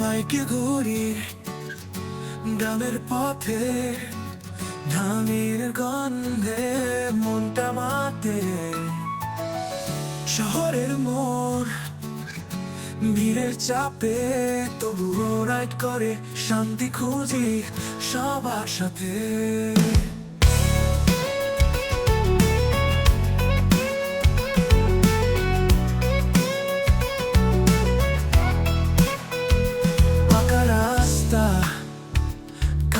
মাইকে ঘুরি গ্রামের পথে, ধানের গন্ধে মনটা মাতে। শহরের মোড়, ভিড়ের চাপে তবুও রাইড করে শান্তি খুঁজি সবার সাথে।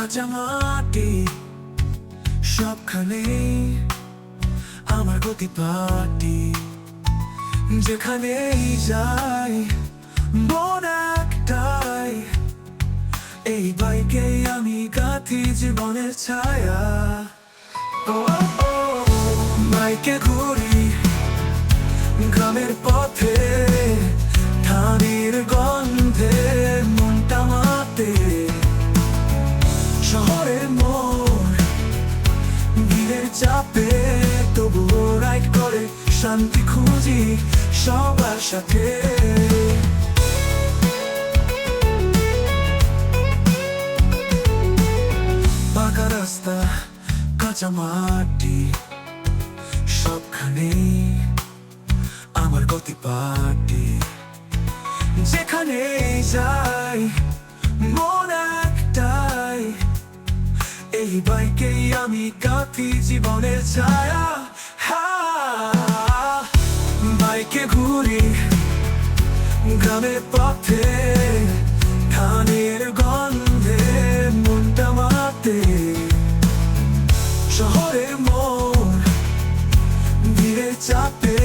কাঁচা মাটি সবখানে আমার গতি পাটি। যেখানেই যাই মন একটাই। এই বাইকে আমি গাথি জীবনের ছায়া। ও, বাইকে ঘুরি গ্রামের পথে। শান্তি খুঁজি সবার সাথে। পাকা রাস্তা, কাঁচা মাটি, সবখানে আমার গতি পাটি যেখানে যাই, মন একটাই, এই বাইকেই আমি কাঁথি জীবনের ছায়া। বাইকে ঘুরি গ্রামের পথে, ধানের গন্ধে মনটা মাতে। শহরের মোড় ভিড়ে চাপে,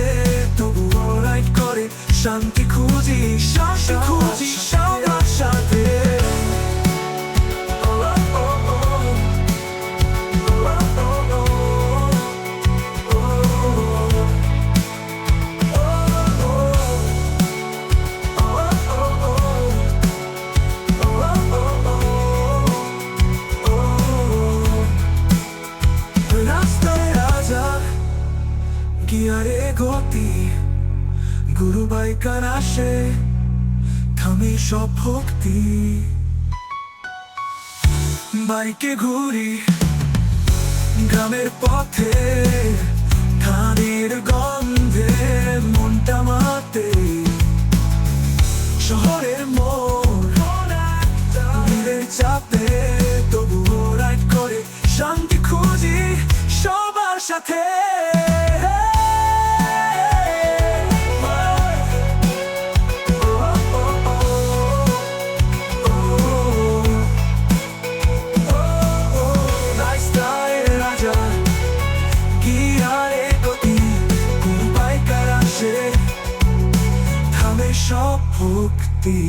তবুও রাইড করে, শান্তি খুঁজি শান্তি গিয়ারে গতি গুরু বাইকার আসে, থামে সব ভক্তি। বাইকে ঘুরি, গ্রামের পথে, ধানের গন্ধে মনটা মাতে। শহরের মোড়, ভিড়ের চাপে তবুও রাইড করে, শান্তি খুঁজি সবার সাথে। ভক্তি